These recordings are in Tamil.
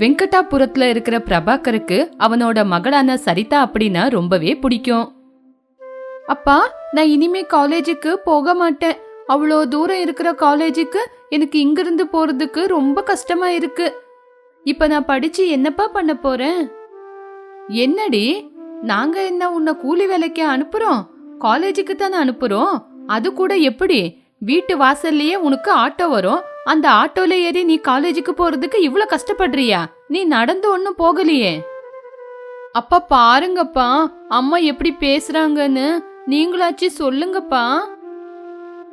வெங்கடாபுரத்துல இருக்கிற பிரபாகருக்கு அவனோட மகளான சரிதா அப்படின்னா ரொம்பவே பிடிக்கும். அப்பா நான் இனிமே காலேஜுக்கு போக மாட்டேன். அவ்வளோ தூரம் இருக்கிற காலேஜுக்கு எனக்கு இங்கிருந்து போறதுக்கு ரொம்ப கஷ்டமா இருக்கு. இப்ப நான் படிச்சு என்னப்பா பண்ண போறேன்? என்னடி? நாங்க என்ன உன்னை கூலி வேலைக்கு அனுப்புறோம்? காலேஜுக்கு தானே அனுப்புறோம்? அது கூட எப்படி? வீட்டு வாசல்லையே உனக்கு ஆட்டோ வரும். அந்த ஆட்டோல ஏறி நீ காலேஜுக்கு போறதுக்கு இவ்ளோ கஷ்டப்படுறியா? நீ நடந்து ஒன்னும் போகலையே. அப்பா பாருங்கப்பா. அம்மா எப்படி பேசுறாங்கன்னு நீங்களாச்சு சொல்லுங்கப்பா.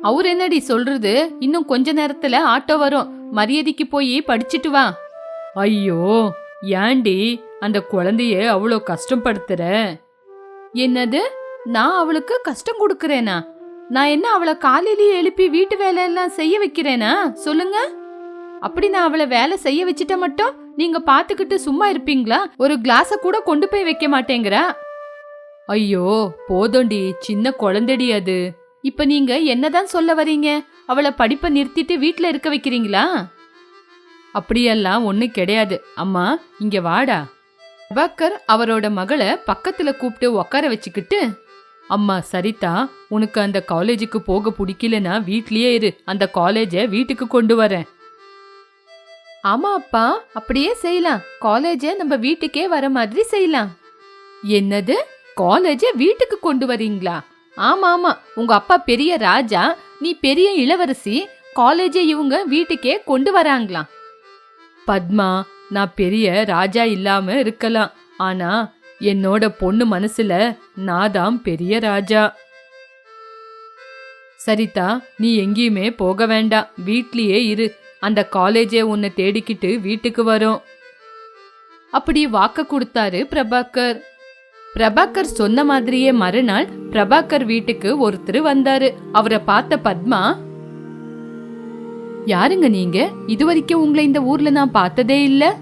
அவர் என்னடி சொல்றது? இன்னும் கொஞ்ச நேரத்துல ஆட்டோ வரும். மரியாதைக்கு போய் படிச்சிட்டு வா. ஐயோ ஏண்டி அந்த குழந்தைய அவ்வளோ கஷ்டப்படுத்துற? என்னது? நான் அவளுக்கு கஷ்டம் கொடுக்கறேனா? நான் என்ன அவளை காலையிலேயே எழுப்பி வீட்டு வேலையெல்லாம் செய்ய வைக்கிறேனா? சொல்லுங்க. அப்படி நான் அவளை வேலை செய்ய வச்சுட்ட மட்டும் நீங்க பாத்துக்கிட்டு சும்மா இருப்பீங்களா? ஒரு கிளாஸ கூட கொண்டு போய் வைக்க மாட்டேங்கிற. ஐயோ போதோண்டி சின்ன குழந்தடி அது. இப்ப நீங்க என்னதான் சொல்ல வரீங்க? அவளை படிப்பை நிறுத்திட்டு வீட்ல இருக்க வைக்கிறீங்களா? அப்படியெல்லாம் ஒண்ணு கிடையாது. அம்மா இங்க வாடா. பக்கர் அவரோட மகளை பக்கத்துல கூப்பிட்டு உட்கார வச்சுக்கிட்டு அம்மா சரிதா உனக்கு அந்த காலேஜுக்கு போக பிடிக்கலனா வீட்லயே இரு. அந்த காலேஜை வீட்டுக்கு கொண்டு வரேன். ஆமா அப்பா அப்படியே செய்யலாம். காலேஜை நம்ம வீட்டுக்கே வர மாதிரி செய்யலாம். என்னது? காலேஜை வீட்டுக்கு கொண்டு வரீங்களா? ஆமா ஆமா. உங்க அப்பா பெரிய ராஜா நீ பெரிய இளவரசி காலேஜை இவங்க வீட்டுக்கே கொண்டு வராங்களாம். பத்மா நான் பெரிய ராஜா இல்லாம இருக்கலாம். ஆனா என்னோட பொண்ணு மனசுல நான் தான் பெரிய ராஜா. சரிதா நீ எங்கேயுமே போக வேண்டாம். வீட்லயே இரு. அந்த காலேஜே உன்னை தேடிக்கிட்டு வீட்டுக்கு வரும். அப்படி வாக்க கொடுத்தாரு பிரபாகர். பிரபாகர் சொன்ன மாதிரியே மறுநாள் பிரபாகர் வீட்டுக்கு ஒருத்தர் வந்தாரு. அவரை பார்த்த பத்மா யாருங்க நீங்க? இதுவரைக்கும் உங்களை இந்த ஊர்ல நான் பார்த்ததே இல்லை.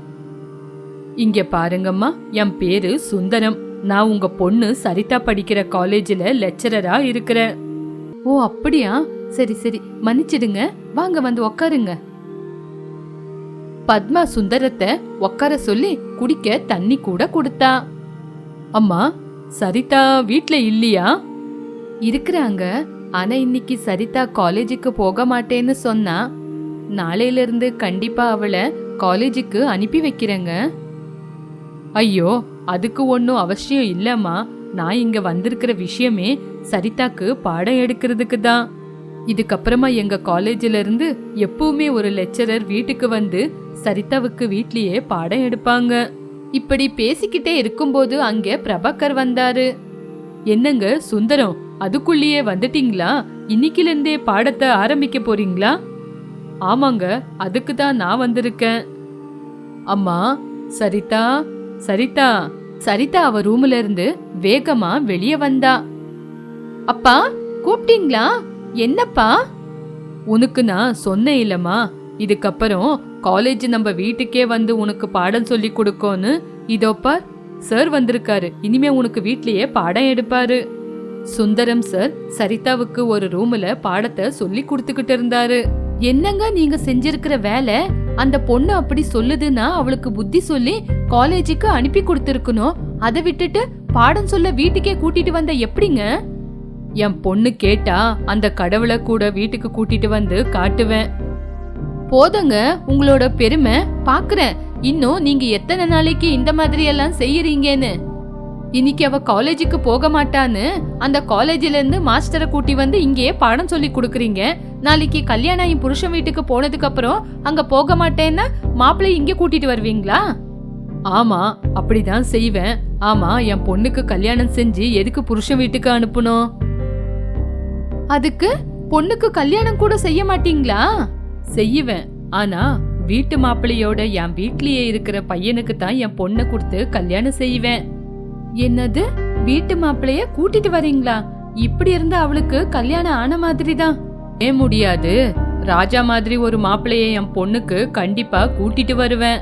இங்க பாருங்கம்மா என் பேரு சுந்தரம். நான் உங்க பொண்ணு சரிதா படிக்கிற காலேஜில் லெக்சரரா இருக்கிறேன். ஓ அப்படியா? சரி சரி. மன்னிச்சிடுங்க. வாங்க வந்து உக்காருங்க. பத்மா சுந்தரத்தை உட்கார சொல்லி குடிக்க தண்ணி கூட கொடுத்தா. அம்மா சரிதா வீட்ல இல்லையா? இருக்கிறாங்க. ஆனா இன்னைக்கு சரிதா காலேஜுக்கு போக மாட்டேன்னு சொன்னா நாளையிலிருந்து கண்டிப்பா அவளை காலேஜுக்கு அனுப்பி வைக்கிறேங்க. ஐயோ அதுக்கு ஒன்றும் அவசியம் இல்லம்மா. நான் இங்க வந்திருக்கிற விஷயமே சரிதாக்கு பாடம் எடுக்கிறதுக்கு தான். இதுக்கப்புறமா எங்க காலேஜ்ல இருந்து எப்பவுமே ஒரு லெக்சரர் வீட்டுக்கு வந்து சரிதாவுக்கு வீட்லயே பாடம் எடுப்பாங்க. இப்படி பேசிக்கிட்டே இருக்கும்போது அங்கே பிரபாகர் வந்தாரு. என்னங்க சுந்தரம் அதுக்குள்ளேயே வந்துட்டீங்களா? இன்னைக்குல இருந்தே பாடத்தை ஆரம்பிக்க போறீங்களா? ஆமாங்க அதுக்கு தான் நான் வந்திருக்கேன். அம்மா சரிதா சரிதா சரிதா அவ ரூம்ல இருந்து வேகமா வெளியே வந்தா. அப்பா கூப்பிட்டீங்களா என்னப்பா? உனக்கு நான் சொன்னேன் இல்லம்மா. இதுக்கப்புறம் காலேஜ் நம்ம வீட்டுக்கே வந்து உனக்கு பாடம் சொல்லி கொடுக்கோன்னு இதோ பார் சார் வந்திருக்காரு. இனிமே உனக்கு வீட்லயே பாடம் எடுப்பாரு. சுந்தரம் சார் சரிதாவுக்கு ஒரு ரூம்ல பாடத்தை சொல்லி கொடுத்துக்கிட்டு இருந்தாரு. என்னங்க நீங்க செஞ்சிருக்கிற வேலை? அந்த பொண்ணு அப்படி சொல்லுதுன்னா அவளுக்கு புத்தி சொல்லி காலேஜுக்கு அனுப்பி கொடுத்துருக்கணும். அதை விட்டுட்டு பாடம் சொல்ல வீட்டுக்கே கூட்டிட்டு வந்த எப்படிங்க? என் பொண்ணு கேட்டா அந்த கடவுளை கூட வீட்டுக்கு கூட்டிட்டு வந்து காட்டுவேன். போதுங்க உங்களோட பெருமை பாக்குறேன். இன்னும் நீங்க எத்தனை நாளைக்கு இந்த மாதிரி எல்லாம் செய்யறீங்கன்னு? இன்னைக்கு அவ காலேஜுக்கு போக மாட்டான்னு அந்த காலேஜ்ல இருந்து மாஸ்டரை கூட்டி வந்து இங்கேயே பாடம் சொல்லி கொடுக்குறீங்க. நாளைக்கு கல்யாணம் என் புருஷன் வீட்டுக்கு போனதுக்கு அப்புறம் அங்க போக மாட்டேன்னா மாப்பிள்ளை இங்க கூட்டிட்டு வருவீங்களா? ஆமா அப்படிதான் செய்வேன். ஆமா என் பொண்ணுக்கு கல்யாணம் செஞ்சு எதுக்கு புருஷன் வீட்டுக்கு அனுப்பணும்? அதுக்கு பொண்ணுக்கு கல்யாணம் கூட செய்ய மாட்டீங்களா? செய்யுவேன் ஆனா வீட்டு மாப்பிள்ளையோட என் வீட்லயே இருக்கிற பையனுக்கு தான் என் பொண்ணை கொடுத்து கல்யாணம் செய்வேன். என்னது? வீட்டு மாப்பிள்ளைய கூட்டிட்டு வரீங்களா? இப்படி இருந்தா அவளுக்கு கல்யாணம் ஆன மாதிரி தான் ஏன் முடியாது. ராஜா மாதிரி ஒரு மாப்பிள்ளைய என் பொண்ணுக்கு கண்டிப்பா கூட்டிட்டு வருவேன்.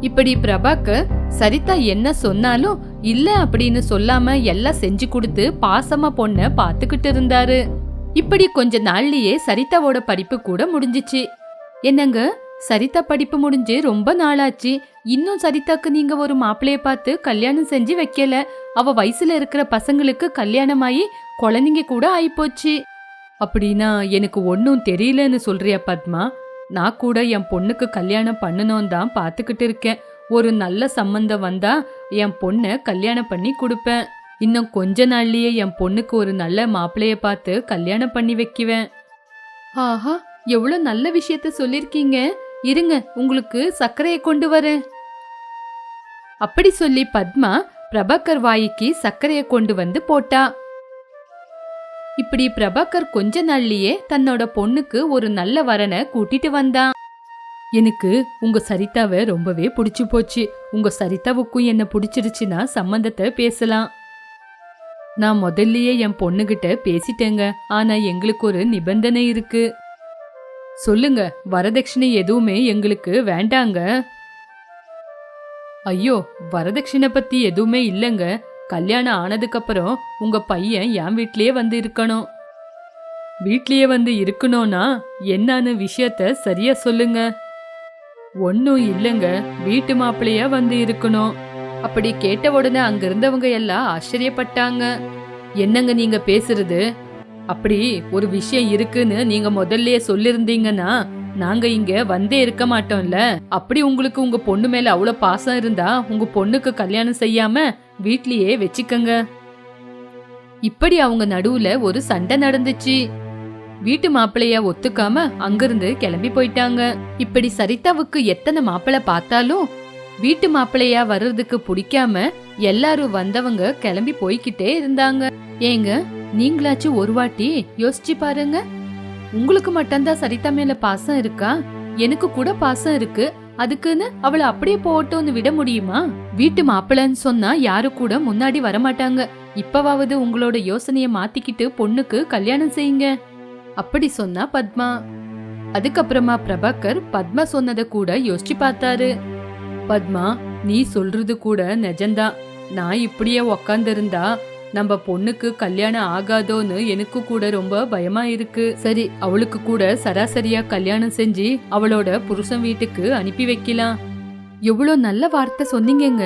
இப்படி பிரபாக்கு சரிதா என்ன சொன்னாலும் இல்ல அப்படின்னு சொல்லாம எல்லாம் செஞ்சு கொடுத்து பாசமா பொண்ண பாத்துக்கிட்டு இருந்தாரு. இப்படி கொஞ்ச நாள்லயே சரிதாவோட படிப்பு கூட முடிஞ்சிச்சு. என்னங்க? சரிதா படிப்பு முடிஞ்சு ரொம்ப நாளாச்சு. இன்னும் சரிதாக்கு நீங்க ஒரு மாப்பிள்ளைய பார்த்து கல்யாணம் செஞ்சு வைக்கல. அவ வயசுல இருக்கிற பசங்களுக்கு கல்யாணமாயி குழந்தைங்க கூட ஆயிப்போச்சு. அப்படின்னா எனக்கு ஒன்றும் தெரியலன்னு சொல்றியா பத்மா? நான் கூட என் பொண்ணுக்கு கல்யாணம் பண்ணணும் தான் பார்த்துக்கிட்டு இருக்கேன். ஒரு நல்ல சம்பந்தம் வந்தா என் பொண்ணை கல்யாணம் பண்ணி கொடுப்பேன். இன்னும் கொஞ்ச நாள்லயே என் பொண்ணுக்கு ஒரு நல்ல மாப்பிளைய பார்த்து கல்யாணம் பண்ணி வைக்குவேன். ஆஹா எவ்வளவு நல்ல விஷயத்த சொல்லிருக்கீங்க இருங்க உங்களுக்கு சர்க்கரையை கொண்டு வரேன். அப்படி சொல்லி பத்மா பிரபாகர் வாய்க்கு சர்க்கரையை கொண்டு வந்து போட்டா. இப்படி பிரபாகர் கொஞ்ச நாள்லயே தன்னோட பொண்ணுக்கு ஒரு நல்ல வரனை கூட்டிட்டு வந்தான். எனக்கு உங்க சரிதாவை ரொம்பவே பிடிச்சு போச்சு. உங்க சரிதாவுக்கும் என்ன பிடிச்சிருச்சுன்னா சம்மந்தத்தை பேசலாம். நான் முதல்லயே என் பொண்ணுகிட்ட பேசிட்டேங்க. ஆனா எங்களுக்கு ஒரு நிபந்தனை இருக்கு. சொல்லுங்க வரதட்சணை எதுவுமே எங்களுக்கு வேண்டாங்க. ஐயோ வரதட்சணை பத்தி எதுவுமே இல்லைங்க. கல்யாணம் ஆனதுக்கப்புறம் உங்க பையன் என் வீட்லயே வந்து இருக்கணும். வீட்லயே வந்து இருக்கணும்னா என்னன்னு விஷயத்த சரியா சொல்லுங்க. ஒன்னும் இல்லைங்க வீட்டு மாப்பிள்ளையா வந்து இருக்கணும். அப்படி கேட்ட உடனே அங்க இருந்தவங்க எல்லாம் ஆச்சரியப்பட்டாங்க. என்னங்க நீங்க பேசுறது? அப்படி ஒரு விஷயம் இருக்குன்னு நீங்க முதல்லயே சொல்லிருந்தீங்கன்னா நாங்க இங்க வந்தே இருக்க மாட்டோம்ல. அப்படி உங்களுக்கு உங்க பொண்ணு மேல அவ்வளவு பாசம் இருந்தா உங்க பொண்ணுக்கு கல்யாணம் செய்யாம வீட்லயே வச்சுக்கங்க. இப்படி அவங்க நடுவுல ஒரு சண்டை நடந்துச்சு. வீட்டு மாப்பிளைய ஒத்துக்காம அங்கிருந்து கிளம்பி போயிட்டாங்க. இப்படி சரிதாவுக்கு எத்தனை மாப்பிள்ளை பார்த்தாலும் வீட்டு மாப்பிள்ளையா வர்றதுக்கு பிடிக்காம எல்லாரும் வந்தவங்க கிளம்பி போய்கிட்டே இருந்தாங்க. ஏங்க நீங்களாச்சும் ஒரு வாட்டி யோசிச்சு பாருங்க. உங்களுக்கு மட்டும்தான் சரிதா மேல பாசம் இருக்கா? எனக்கு கூட பாசம் இருக்கு. அதுக்குன்னு அவளை அப்படியே போட்டோன்னு விட முடியுமா? வீட்டு மாப்பிள்ளன்னு சொன்னா யாரு கூட முன்னாடி வரமாட்டாங்க. இப்பவாவது உங்களோட யோசனைய மாத்திக்கிட்டு பொண்ணுக்கு கல்யாணம் செய்யுங்க. அப்படி சொன்னா பத்மா. அதுக்கப்புறமா பிரபாகர் பத்மா சொன்னதை கூட யோசிச்சு பார்த்தாரு. பத்மா நீ சொல்றது கூட நிஜம்தான். நான் இப்படியே உக்காந்துருந்தா நம்ம பொண்ணுக்கு கல்யாணம் ஆகாதோன்னு எனக்கு கூட ரொம்ப பயமா இருக்கு. சரி அவளுக்கு கூட சராசரியா கல்யாணம் செஞ்சு அவளோட புருஷன் வீட்டுக்கு அனுப்பி வைக்கலாம். எவ்வளோ நல்ல வார்த்தை சொன்னீங்கங்க.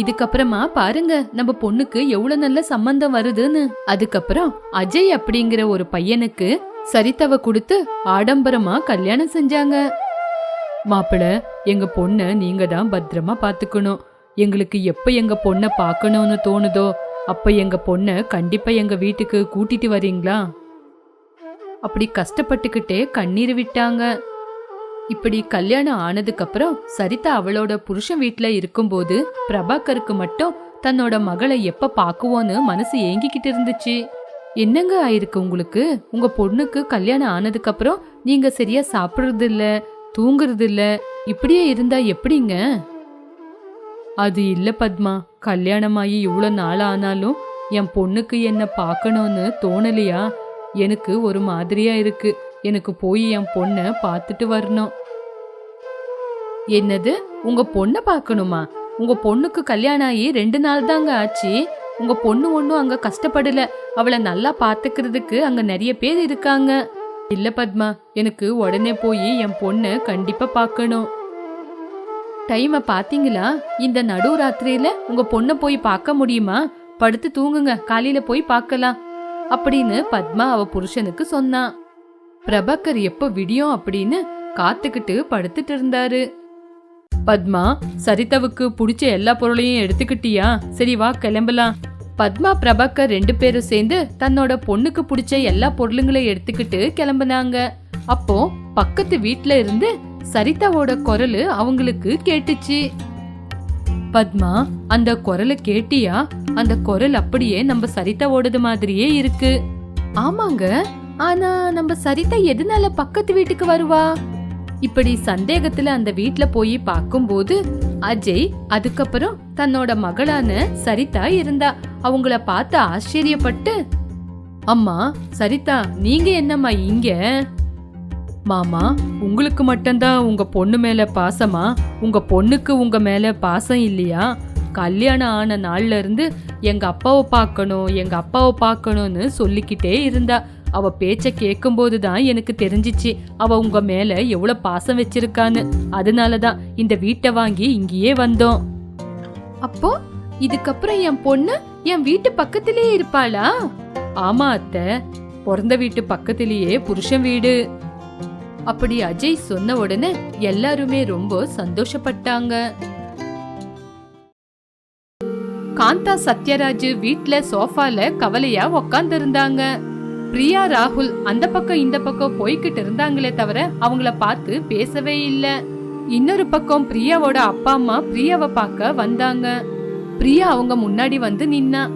இதுக்கப்புறமா பாருங்க நம்ம பொண்ணுக்கு எவ்வளவு நல்ல சம்பந்தம் வருதுன்னு. அதுக்கப்புறம் அஜய் அப்படிங்கிற ஒரு பையனுக்கு சரித்தவ கொடுத்து ஆடம்பரமா கல்யாணம் செஞ்சாங்க. மாப்பிள எங்க பொண்ண நீங்க தான் பத்திரமா பாத்துக்கணும் எங்களுக்கு எப்ப எங்க பொண்ண பார்க்கணும்னு தோணுதோ அப்ப எங்க பொண்ணை கண்டிப்பா எங்க வீட்டுக்கு கூட்டிட்டு வரீங்களா? அப்படி கஷ்டப்பட்டுக்கிட்டே கண்ணீர் விட்டாங்க. இப்படி கல்யாணம் ஆனதுக்கு அப்புறம் சரிதா அவளோட புருஷன் வீட்ல இருக்கும்போது பிரபாகருக்கு மட்டும் தன்னோட மகளை எப்ப பாக்குவோன்னு மனசு ஏங்கிக்கிட்டு இருந்துச்சு. என்னங்க ஆயிருக்கு உங்களுக்கு? உங்க பொண்ணுக்கு கல்யாணம் ஆனதுக்கு அப்புறம் நீங்க சரியா சாப்பிடுறது இல்ல தூங்குறது இல்ல இப்படியே இருந்தா எப்படிங்க? அது இல்ல பத்மா. கல்யாணமாகி இவ்வளோ நாள் ஆனாலும் என் பொண்ணுக்கு என்ன பார்க்கணும்னு தோணலையா? எனக்கு ஒரு மாதிரியா இருக்கு. எனக்கு போய் என் பொண்ணை பார்த்துட்டு வரணும். என்னது? உங்க பொண்ணை பார்க்கணுமா? உங்க பொண்ணுக்கு கல்யாணம் ஆகி ரெண்டு நாள் தாங்க ஆச்சு. உங்க பொண்ணு ஒன்றும் அங்க கஷ்டப்படல. அவளை நல்லா பார்த்துக்கிறதுக்கு அங்க நிறைய பேர் இருக்காங்க. இல்ல பத்மா எனக்கு உடனே போய் என் பொண்ணை கண்டிப்பா பார்க்கணும். டைமை பாத்தீங்களா? இந்த நடு ராத்திரியில உங்க பொண்ணை போய் பார்க்க முடியுமா? படுத்து தூங்குங்க. காலையில போய் பார்க்கலாம் அப்படின்னு பத்மா அவ புருஷனுக்கு சொன்னான் பிரபாகர் எப்ப விடியும் அப்படின்னு காத்துக்கிட்டு படுத்துட்டு இருந்தாரு. பத்மா சரிதாவுக்கு பிடிச்ச எல்லா பொருளையும் எடுத்துக்கிட்டியா? சரி வா கிளம்பலாம். பத்மா பிரபாகர் ரெண்டு பேரும் சேர்ந்து தன்னோட பொண்ணுக்கு பிடிச்ச எல்லா பொருளுங்களையும் எடுத்துக்கிட்டு கிளம்புனாங்க. அப்போ பக்கத்து வீட்ல இருந்து சரிதாவோட குரல் அவங்களுக்கு கேட்டுச்சு. பத்மா அந்த குரலை கேட்டியா? அந்த குரல் அப்படியே நம்ம சரிதாவோடது மாதிரியே இருக்கு. ஆமாங்க ஆனா நம்ம சரிதா எதனால பக்கத்து வீட்டுக்கு வருவா? இப்படி சந்தேகத்துல அந்த வீட்ல போய் பார்க்கும்போது அஜய் அதுக்கப்புறம் தன்னோட மகளான சரிதா இருந்தா. அவங்கள பார்த்து ஆச்சரியப்பட்டு அம்மா சரிதா நீங்க என்னம்மா இங்க? மாமா உங்களுக்கு மட்டும்தான் உங்க பொண்ணு மேல பாசமா? உங்க பொண்ணுக்கு உங்க மேல பாசம் இல்லையா? கல்யாணம் ஆன நாள்ல இருந்து எங்க அப்பாவை பார்க்கணும் எங்க அப்பாவை பார்க்கணும்னு சொல்லிக்கிட்டே இருந்தா. அவ பேச்ச கேட்கும்போது தான் எனக்கு தெரிஞ்சிச்சு அவ உங்க மேல எவ்வளவு பாசம் வச்சிருக்கான்னு. அதனால தான் இந்த வீட்டை வாங்கி இங்கேயே வந்தோம். அப்போ இதுக்கப்புறம் என் பொண்ணு என் வீட்டு பக்கத்திலேயே இருப்பாளா? ஆமா அத்தை பிறந்த வீட்டு பக்கத்திலேயே புருஷன் வீடு. அப்படி அஜய் சொன்ன உடனே எல்லாருமே ரொம்ப சந்தோஷப்பட்டாங்க. காந்தா சத்யராஜ் வீட்ல சோஃபால கவலையா உக்காந்துருந்தாங்க. பிரியா ராகுல் அந்த பக்கம் இந்த பக்கம் போய்கிட்டு இருந்தாங்களே தவிர அவங்கள பார்த்து பேசவே இல்ல. இன்னொரு பக்கம் பிரியாவோட அப்பா அம்மா பிரியாவை பார்க்க வந்தாங்க. பிரியா அவங்க முன்னாடி வந்து நின்னா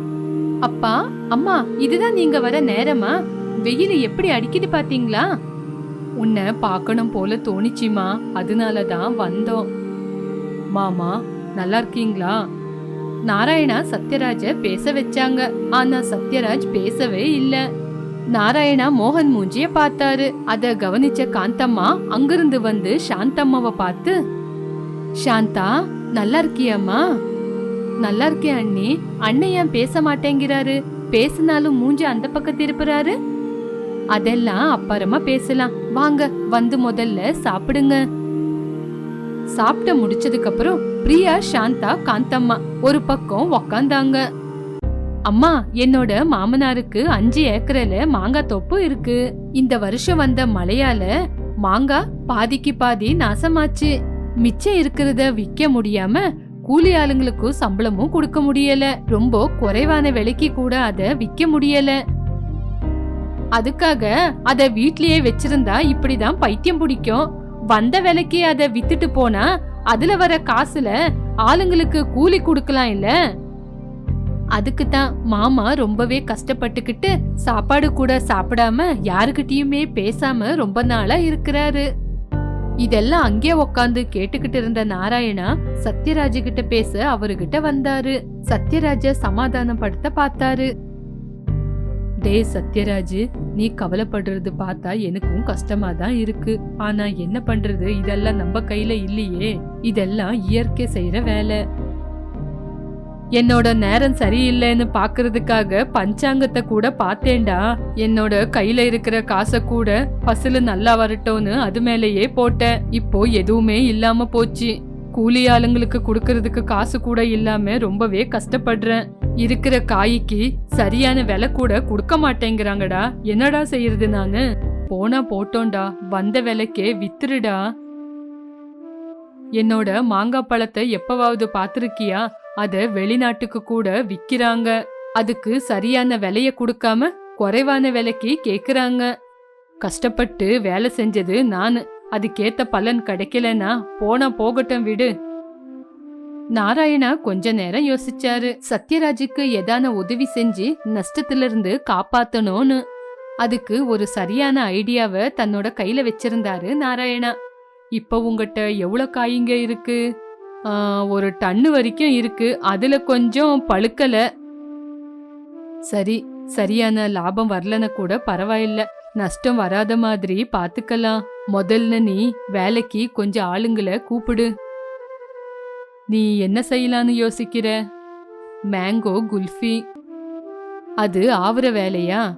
அப்பா அம்மா இதுதான் நீங்க வர நேரமா? வெயில் எப்படி அடிக்குது பாத்தீங்களா? உன்னை பார்க்கணும் போல தோணிச்சிமா? அதனால தான் வந்தோம். மாமா நல்லா இருக்கீங்களா? நாராயணா சத்யராஜ பேச வச்சாங்க. ஆனா சத்யராஜ் பேசவே இல்ல. நாராயணா மோகன் மூஞ்சிய பார்த்தாரு. அத கவனிச்ச காந்தம்மா அங்கிருந்து வந்து சாந்தம்மாவை பார்த்து சாந்தா நல்லா இருக்கியாம்மா? நல்லா இருக்கேன் அண்ணி. அண்ணன் ஏன் பேச மாட்டேங்கிறாரு? பேசினாலும் மூஞ்சி அந்த பக்கம் திருப்புறாரு அதெல்லாம் அப்புறமா பேசலாம். வாங்க வந்து முதல்ல சாப்பிடுங்க. சாப்பிட்டு முடிச்சதுக்கு அப்புறம் பிரியா சாந்தா காந்தம்மா ஒரு பக்கம் உக்காந்தாங்க. அம்மா என்னோட மாமனாருக்கு அஞ்சு ஏக்கரில மாங்காய் தொப்பு இருக்கு. இந்த வருஷம் வந்த மழையால மாங்காய் பாதிக்கு பாதி நாசமாச்சு. மிச்சம் இருக்கிறத விக்க முடியாம கூலி ஆளுங்களுக்கும் சம்பளமும் கொடுக்க முடியல. ரொம்ப குறைவான விலைக்கு கூட அத விக்க முடியல. அதுக்காக அத வீட்லயே வச்சிருந்தா இப்படிதான் பைத்தியம் பிடிக்கும். வந்த விலைக்கு அத வித்துட்டு போனா அதுல வர காசுல ஆளுங்களுக்கு கூலி கொடுக்கலாம் இல்ல? அதுக்கு தான் மாமா ரொம்பவே கஷ்டப்பட்டுக்கிட்டு சாப்பாடு கூட சாப்பிடாம யாருகிட்டயுமே பேசாம ரொம்ப நாளா இருக்கிறாரு. இதெல்லாம் அங்கே உக்காந்து கேட்டுக்கிட்டு இருந்த நாராயணா சத்யராஜ கிட்ட பேச அவருகிட்ட வந்தாரு. சத்யராஜ சமாதானப்படுத்த பார்த்தாரு. டே சத்யராஜ் நீ கவலைப்படுறது பார்த்தா எனக்கும் கஷ்டமா தான் இருக்கு. ஆனா என்ன பண்றது? இதெல்லாம் நம்ம கையில இல்லையே. இதெல்லாம் இயற்கை செய்யற வேலை. என்னோட நேரம் சரியில்லைன்னு பாக்குறதுக்காக பஞ்சாங்கத்தை கூட பார்த்தேன்டா. என்னோட கையில இருக்கிற காசை கூட பசுல நல்லா வரட்டும்னு அது மேலேயே போட்டேன். இப்போ எதுவுமே இல்லாம போச்சு. கூலி ஆளுங்களுக்கு கொடுக்கறதுக்கு காசு கூட இல்லாம ரொம்பவே கஷ்டப்படுறேன். இருக்கிற காய்க்கு சரியான விலை கூட கொடுக்க மாட்டேங்கிறாங்கடா. என்னடா செய்யறது நானு? போனா போட்டோம்டா. வந்த விலைக்கே வித்துருடா. என்னோட மாங்காய் பழத்தை எப்பவாவது பாத்திருக்கியா அத வெளிநாட்டுக்கு கூட விக்கிறாங்க. அதுக்கு சரியான விலைய கொடுக்காம குறைவான விலைக்கு கேக்குறாங்க. கஷ்டப்பட்டு வேலை செஞ்சது நானு. அதுக்கேத்த பலன் கிடைக்கலன்னா போனா போகட்டும் விடு. நாராயணா கொஞ்ச நேரம் யோசிச்சாரு. சத்யராஜுக்கு ஏதான உதவி செஞ்சு நஷ்டத்திலிருந்து காப்பாத்தணும்னு. அதுக்கு ஒரு சரியான ஐடியாவை தன்னோட கையில வச்சிருந்தாரு நாராயணா. இப்ப உங்ககிட்ட எவ்வளவு காய்ங்க இருக்கு? ஒரு டன்னு வரைக்கும் இருக்கு. அதுல கொஞ்சம் பழுக்கல. சரி சரியான லாபம் வரலன்னா கூட பரவாயில்ல. நஷ்டம் வராத மாதிரி பாத்துக்கலாம். முதல்ல நீ வேலைக்கு கொஞ்சம் ஆளுங்களை கூப்பிடு. நீ என்ன செய்யலான்னு யோசிக்கிற? மேங்கோ குல்ஃபி. அது ஆவுற வேலையா?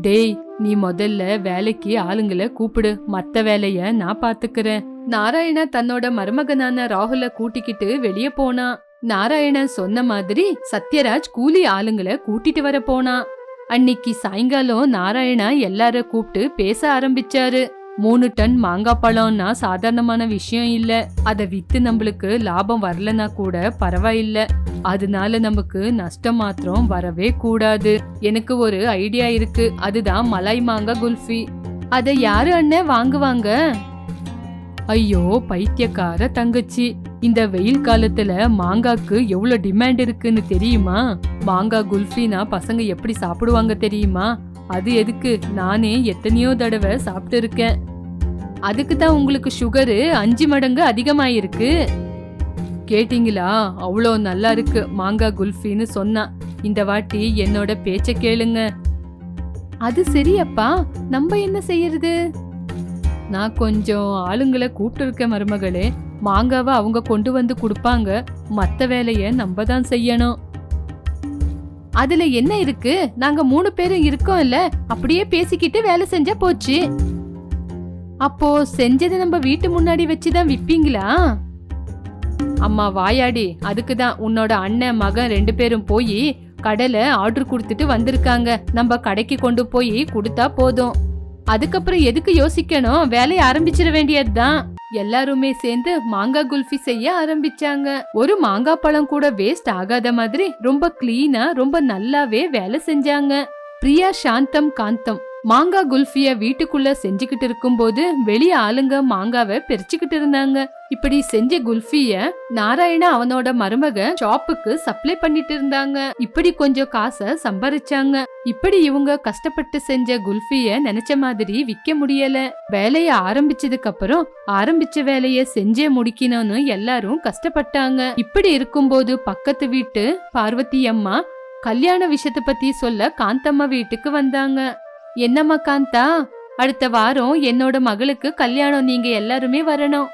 டேய் நீ முதல்ல வேலைக்கு ஆளுங்களை கூப்பிடு. மத்த வேலைய நான் பாத்துக்கிறேன். நாராயண தன்னோட மருமகனான ராகுல கூட்டிக்கிட்டு வெளியே போனா. நாராயணன் சொன்ன மாதிரி சத்யராஜ் கூலி ஆளுங்களை கூட்டிட்டு வர போனா. அன்னிக்கு சாயங்காலம் நாராயணா எல்லார கூப்பிட்டு பேச ஆரம்பிச்சாரு. மூணு டன் மாங்காய் பழம்னா சாதாரணமான விஷயம் இல்ல. அதை வித்து நம்மளுக்கு லாபம் வரலனா கூட பரவாயில்ல. அதனால நமக்கு நஷ்டம் மாத்திரம் வரவே கூடாது. எனக்கு ஒரு ஐடியா இருக்கு. அதுதான் மலாய் மாங்காய் குல்ஃபி. அதை யாரு அண்ணன் வாங்குவாங்க? ஐயோ பைத்தியக்கார தங்கச்சி. இந்த வெயில் காலத்துல மாங்காக்கு எவ்வளவு டிமாண்ட் இருக்குன்னு தெரியுமா? மாங்காய் குல்ஃபினா பசங்க எப்படி சாப்பிடுவாங்க தெரியுமா? அது எதுக்கு? நானே எத்தனையோ தடவை சாப்பிட்டு இருக்கேன் அதுக்கு தான் உங்களுக்கு சுகரு அஞ்சு மடங்கு அதிகமாயிருக்கு. கேட்டிங்களா? அவ்வளோ நல்லா இருக்கு. மாங்காய் குல்ஃபின்னு சொன்னா. இந்த வாட்டி என்னோட பேச்ச கேளுங்க. அது சரியப்பா. நம்ம என்ன செய்யறது? நான் கொஞ்சம் ஆளுங்களை கூப்பிட்டு இருக்கேன் மருமகளே. மாங்காவை அவங்க கொண்டு வந்து கொடுப்பாங்க. மற்ற வேலையை நம்ம தான் செய்யணும். அதுல என்ன இருக்கு? நாங்க மூணு பேரும் இருக்கோம்ல அப்படியே பேசிக்கிட்டு வேலை செஞ்சா போச்சு. அப்போ செஞ்சதை நம்ம வீட்டு முன்னாடி வச்சுதான் விப்பீங்களா? அம்மா வாயாடி அதுக்கு தான் உன்னோட அண்ணன் மகன் ரெண்டு பேரும் போய் கடலை ஆர்டர் கொடுத்துட்டு வந்திருக்காங்க. நம்ம கடைக்கு கொண்டு போய் கொடுத்தா போதும். அதுக்கப்புறம் எதுக்கு யோசிக்கணும்? வேலையை ஆரம்பிச்சிட வேண்டியதுதான். எல்லாருமே சேர்ந்து மாங்காய் குல்ஃபி செய்ய ஆரம்பிச்சாங்க. ஒரு மாங்காய் பழம் கூட வேஸ்ட் ஆகாத மாதிரி ரொம்ப கிளீனா ரொம்ப நல்லாவே வேலை செஞ்சாங்க. பிரியா சாந்தம் காந்தம். மாங்காய் குல்ஃபிய வீட்டுக்குள்ள செஞ்சுக்கிட்டு இருக்கும்போது வெளிய ஆளுங்க மாங்காவை பிரிச்சுக்கிட்டு இருந்தாங்க. இப்படி செஞ்ச குல்ஃபிய நாராயணா அவனோட மருமக ஷாப்புக்கு சப்ளை பண்ணிட்டு இருந்தாங்க. இப்படி கொஞ்சம் காசை சம்பாரிச்சாங்க. இப்படி இவங்க கஷ்டப்பட்டு செஞ்ச குல்ஃபிய நினைச்ச மாதிரி விக்க முடியல. வேலைய ஆரம்பிச்சதுக்கு அப்புறம் ஆரம்பிச்ச வேலைய செஞ்சே முடிக்கணும்னு எல்லாரும் கஷ்டப்பட்டாங்க. இப்படி இருக்கும்போது பக்கத்து வீட்டு பார்வதி அம்மா கல்யாண விஷயத்தை பத்தி சொல்ல காந்தம்மா வீட்டுக்கு வந்தாங்க. என்னம்மா காந்தா? அடுத்த வாரம் என்னோட மகளுக்கு கல்யாணம் நீங்க எல்லாருமே வரணும்.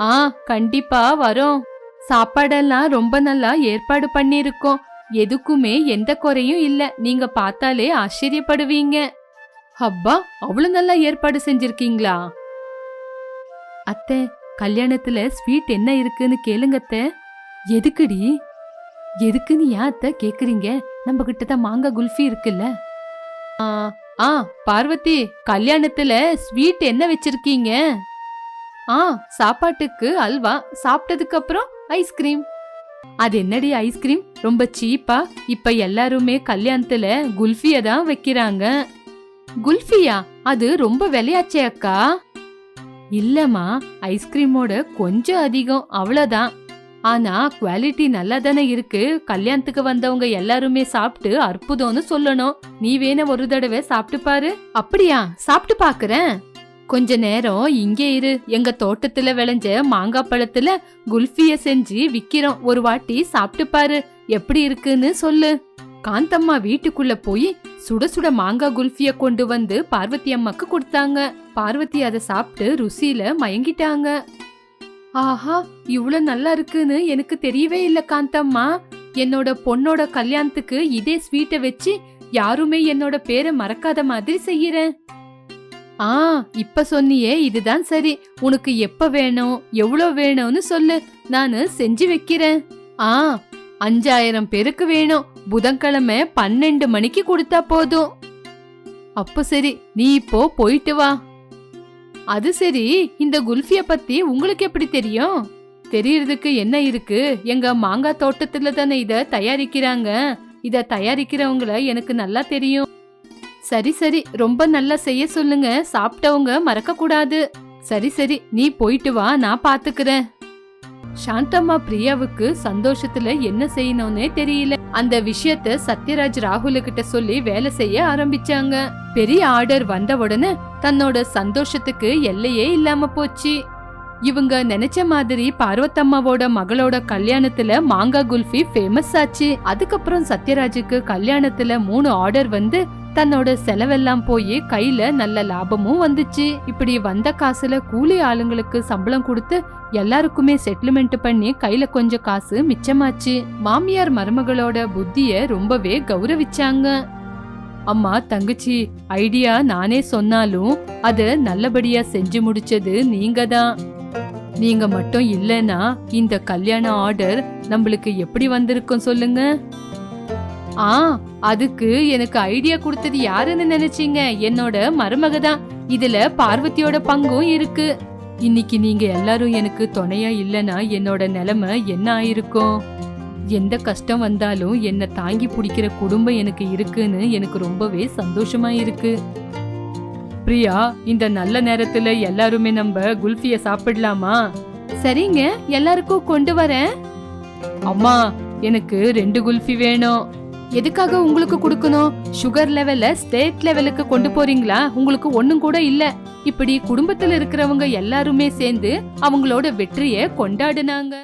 ஆ கண்டிப்பா வரோம். சாப்பாடெல்லாம் ரொம்ப நல்லா ஏற்பாடு பண்ணிருக்கோம் எதுக்குமே எந்த குறையும் இல்ல. நீங்க பார்த்தாலே ஆச்சரியப்படுவீங்க. அப்பா அவ்வளவு நல்லா ஏற்பாடு செஞ்சிருக்கீங்களா? அத்தை கல்யாணத்துல ஸ்வீட் என்ன இருக்குன்னு கேளுங்க அத்தை. எதுக்குடி? எதுக்குன்னு ஏன் அத்தை கேக்குறீங்க? நம்ம கிட்ட தான் மாங்காய் குல்ஃபி இருக்குல்ல. ஆ பார்வதி கல்யாணத்துல ஸ்வீட் என்ன வச்சிருக்கீங்க? ஆ சாப்பாட்டுக்கு அல்வா சாப்பிட்டதுக்கு அப்புறம் ஐஸ்கிரீம் அது என்னடி ஐஸ்கிரீம் ரொம்ப சீப்பா இப்ப எல்லாருமே கல்யாணத்துல குல்ஃபிய தான் வைக்கிறாங்க. குல்ஃபியா? அது ரொம்ப விலையாச்சே அக்கா. இல்லம்மா ஐஸ்கிரீமோட கொஞ்சம் அதிகம் அவ்வளோதான் ஆனா குவாலிட்டி நல்லா தானே இருக்கு. கல்யாணத்துக்கு வந்தவங்க எல்லாருமே சாப்பிட்டு அற்புதம்னு சொல்லணும். நீ வேணா ஒரு தடவை சாப்பிட்டு பாரு. அப்படியா? சாப்பிட்டு பாக்குறேன். கொஞ்ச நேரம் இங்கே இரு. எங்க தோட்டத்துல விளைஞ்ச மாங்காய் பழத்துல குல்ஃபிய செஞ்சு விக்கிறோம். ஒரு வாட்டி சாப்பிட்டு பாரு. எப்படி இருக்குன்னு சொல்லு. காந்தம்மா வீட்டுக்குள்ள போய் சுட சுட மாங்காய் குல்ஃபிய கொண்டு வந்து பார்வதி அம்மாக்கு கொடுத்தாங்க. பார்வதி அதை சாப்பிட்டு ருசியில மயங்கிட்டாங்க. ஆஹா இவ்வளவு நல்லா இருக்குன்னு எனக்கு தெரியவே இல்ல காந்தம்மா. என்னோட பொண்ணோட கல்யாணத்துக்கு இதே ஸ்வீட்டை வச்சு யாருமே என்னோட பேரை மறக்காத மாதிரி செய்யறேன் ஆ இப்ப சொன்னியே இதுதான் சரி. உனக்கு எப்ப வேணும் எவ்வளவு வேணும்னு சொல்லு. நானு செஞ்சு வைக்கிறேன். ஆ அஞ்சாயிரம் பேருக்கு வேணும். புதன்கிழமை பன்னெண்டு மணிக்கு கொடுத்தா போதும். அப்ப சரி நீ இப்போ போயிட்டு வா. அது சரி இந்த குல்ஃபிய பத்தி உங்களுக்கு எப்படி தெரியும்? தெரியறதுக்கு என்ன இருக்கு? எங்க மாங்காய் தோட்டத்துல தானே இத தயாரிக்கிறாங்க. இத தயாரிக்கிறவங்கள எனக்கு நல்லா தெரியும். சரி சரி ரொம்ப நல்லா செய்ய சொல்லுங்க. சாப்பிட்டவங்க மறக்க கூடாது சரி சரி நீ போயிட்டு வா நான் பாத்துக்கிறேன். சாந்தம்மா பிரியாவுக்கு சந்தோஷத்துல என்ன செய்யணும்னே தெரியல. அந்த விஷயத்த சத்யராஜ் ராகுல கிட்ட சொல்லி வேலை செய்ய ஆரம்பிச்சாங்க. பெரிய ஆர்டர் வந்த உடனே தன்னோட சந்தோஷத்துக்கு எல்லையே இல்லாம போச்சு. இவங்க நினைச்ச மாதிரி பார்வத்தம்மாவோட மகளோட கல்யாணத்துல மாங்கா குல்ஃபி ஃபேமஸ் ஆச்சு. அதுக்கப்புறம் சத்யராஜுக்கு கல்யாணத்துல மூணு ஆர்டர் வந்து தன்னோட செலவெல்லாம் போய் கையில நல்ல லாபமும் வந்துச்சு. இப்படி வந்த காசுல கூலி ஆளுங்களுக்கு சம்பளம் கொடுத்து எல்லாருக்குமே செட்டில்மெண்ட் பண்ணி கையில கொஞ்சம் காசு மிச்சமாச்சு. மாமியார் மருமகளோட புத்திய ரொம்பவே கௌரவிச்சாங்க. அம்மா தங்கச்சி ஐடியா நானே சொன்னாலும் அது நல்லபடியா செஞ்சு முடிச்சது நீங்க தான். நீங்க மட்டும் இல்லனா இந்த கல்யாண ஆர்டர் நம்மளுக்கு எப்படி வந்திருக்கும் சொல்லுங்க? ஆ அதுக்கு எனக்கு ஐடியா கொடுத்தது யாருன்னு நினைச்சீங்க? என்னோட மருமக தான். இதுல பார்வதியோட பங்கும் இருக்கு. இன்னைக்கு நீங்க எல்லாரும் எனக்கு துணையா இல்லனா என்னோட நிலைமை என்ன ஆயிருக்கும்? எந்த கஷ்டம் வந்தாலும் என்னை தாங்கி பிடிக்கிற குடும்பம் எனக்கு இருக்குன்னு எனக்கு ரொம்பவே சந்தோஷமா இருக்கு. பிரியா இந்த நல்ல நேரத்துல எல்லாருமே நம்ம குல்ஃபிய சாப்பிடலாமா? சரிங்க எல்லாருக்கும் கொண்டு வரேன். அம்மா எனக்கு ரெண்டு குல்ஃபி வேணும். எதுக்காக உங்களுக்கு கொடுக்கணும்? சுகர் லெவல ஸ்டேட் லெவலுக்கு கொண்டு போறீங்களா? உங்களுக்கு ஒண்ணும் கூட இல்ல. இப்படி குடும்பத்துல இருக்கிறவங்க எல்லாருமே சேர்ந்து அவங்களோட வெற்றியை கொண்டாடுனாங்க.